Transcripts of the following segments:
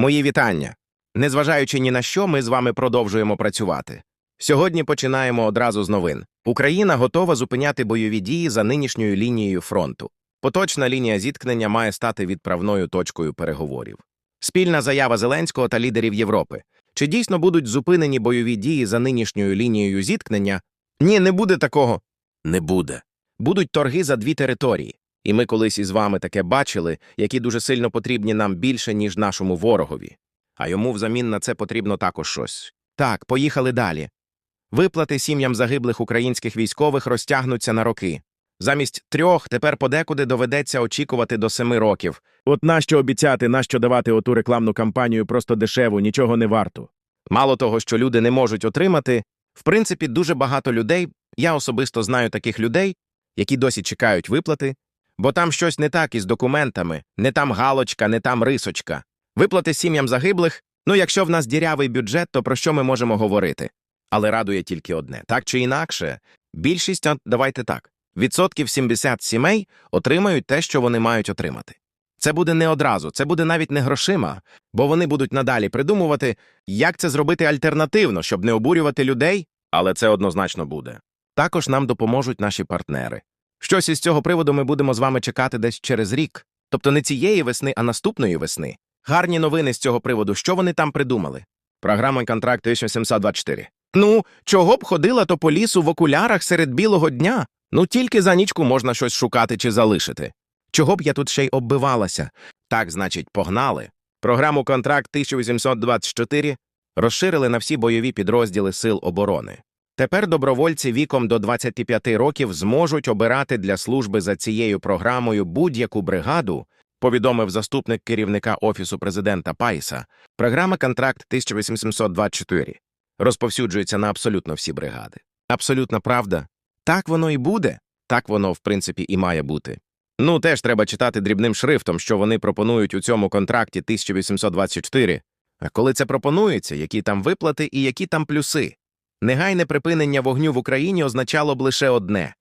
Мої вітання. Незважаючи ні на що, ми з вами продовжуємо працювати. Сьогодні починаємо одразу з новин. Україна готова зупиняти бойові дії за нинішньою лінією фронту. Поточна лінія зіткнення має стати відправною точкою переговорів. Спільна заява Зеленського та лідерів Європи. Чи дійсно будуть зупинені бойові дії за нинішньою лінією зіткнення? Ні, не буде такого. Не буде. Будуть торги за дві території. І ми колись із вами таке бачили, які дуже сильно потрібні нам більше, ніж нашому ворогові. А йому взамін на це потрібно також щось. Так, поїхали далі. Виплати сім'ям загиблих українських військових розтягнуться на роки. Замість трьох тепер подекуди доведеться очікувати до семи років. От нащо обіцяти, нащо давати оту рекламну кампанію просто дешеву, нічого не варту. Мало того, що люди не можуть отримати, в принципі, дуже багато людей, я особисто знаю таких людей, які досі чекають виплати, бо там щось не так із документами, не там галочка, не там рисочка. Виплати сім'ям загиблих, ну якщо в нас дірявий бюджет, то про що ми можемо говорити? Але радує тільки одне. Так чи інакше, більшість, давайте так, відсотків 70 сімей отримають те, що вони мають отримати. Це буде не одразу, це буде навіть не грошима, бо вони будуть надалі придумувати, як це зробити альтернативно, щоб не обурювати людей, але це однозначно буде. Також нам допоможуть наші партнери. Щось із цього приводу ми будемо з вами чекати десь через рік, тобто не цієї весни, а наступної весни. Гарні новини з цього приводу, що вони там придумали? Програма контракт 1724. Ну, чого б ходила то по лісу в окулярах серед білого дня? Ну тільки за нічку можна щось шукати чи залишити. Чого б я тут ще й оббивалася? Так, значить, погнали. Програму контракт 1824 розширили на всі бойові підрозділи Сил оборони. Тепер добровольці віком до 25 років зможуть обирати для служби за цією програмою будь-яку бригаду, повідомив заступник керівника Офісу президента Пайса. Програма контракт 1824 розповсюджується на абсолютно всі бригади. Абсолютна правда. Так воно і буде, так воно, в принципі, і має бути. Ну, теж треба читати дрібним шрифтом, що вони пропонують у цьому контракті 1824. А коли це пропонується, які там виплати і які там плюси? Негайне припинення вогню в Україні означало б лише одне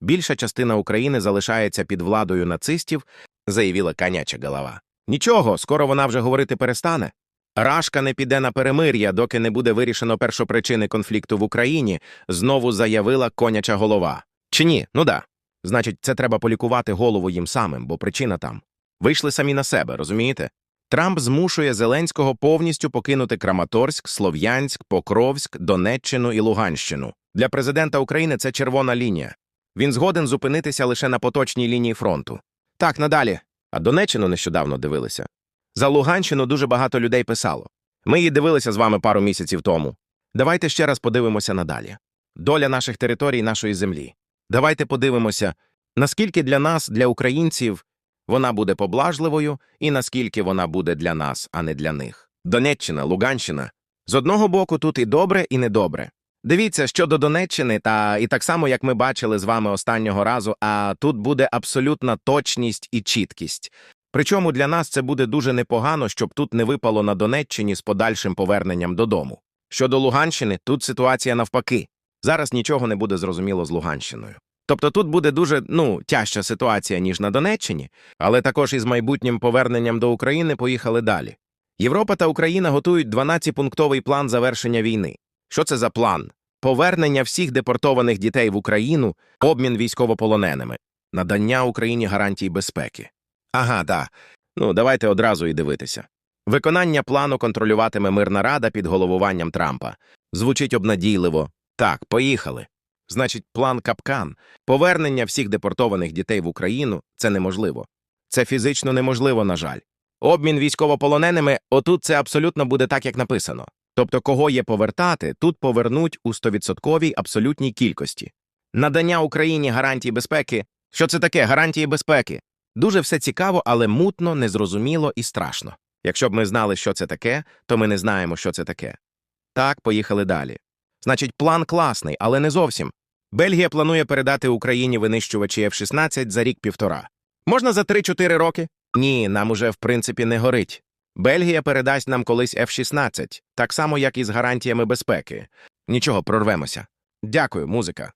більша частина України залишається під владою нацистів, заявила каняча голова. Нічого, скоро вона вже говорити перестане. Рашка не піде на перемир'я, доки не буде вирішено першопричини конфлікту в Україні, знову заявила коняча голова. Чи ні? Ну да. Значить, це треба полікувати голову їм самим, бо причина там. Вийшли самі на себе, розумієте? Трамп змушує Зеленського повністю покинути Краматорськ, Слов'янськ, Покровськ, Донеччину і Луганщину. Для президента України це червона лінія. Він згоден зупинитися лише на поточній лінії фронту. Так, надалі. А Донеччину нещодавно дивилися. За Луганщину дуже багато людей писало. Ми її дивилися з вами пару місяців тому. Давайте ще раз подивимося надалі. Доля наших територій, нашої землі. Давайте подивимося, наскільки для нас, для українців, вона буде поблажливою і наскільки вона буде для нас, а не для них. Донеччина, Луганщина. З одного боку, тут і добре, і недобре. Дивіться, щодо Донеччини, та і так само, як ми бачили з вами останнього разу, а тут буде абсолютна точність і чіткість. Причому для нас це буде дуже непогано, щоб тут не випало на Донеччині з подальшим поверненням додому. Щодо Луганщини, тут ситуація навпаки. Зараз нічого не буде зрозуміло з Луганщиною. Тобто тут буде дуже ну тяжча ситуація, ніж на Донеччині, але також із майбутнім поверненням до України поїхали далі. Європа та Україна готують 12-пунктовий план завершення війни. Що це за план? Повернення всіх депортованих дітей в Україну, обмін військовополоненими, надання Україні гарантій безпеки. Ага, да. Ну, давайте одразу і дивитися. Виконання плану контролюватиме мирна рада під головуванням Трампа. Звучить обнадійливо. Так, поїхали. Значить, план капкан. Повернення всіх депортованих дітей в Україну це неможливо. Це фізично неможливо, на жаль. Обмін військовополоненими отут це абсолютно буде так, як написано. Тобто, кого є повертати, тут повернуть у 100% абсолютній кількості. Надання Україні гарантій безпеки. Що це таке гарантії безпеки? Дуже все цікаво, але мутно, незрозуміло і страшно. Якщо б ми знали, що це таке, то ми не знаємо, що це таке. Так, поїхали далі. Значить, план класний, але не зовсім. Бельгія планує передати Україні винищувачі F-16 за рік-півтора. Можна за 3-4 роки? Ні, нам уже в принципі не горить. Бельгія передасть нам колись F-16, так само, як і з гарантіями безпеки. Нічого, прорвемося. Дякую, музика.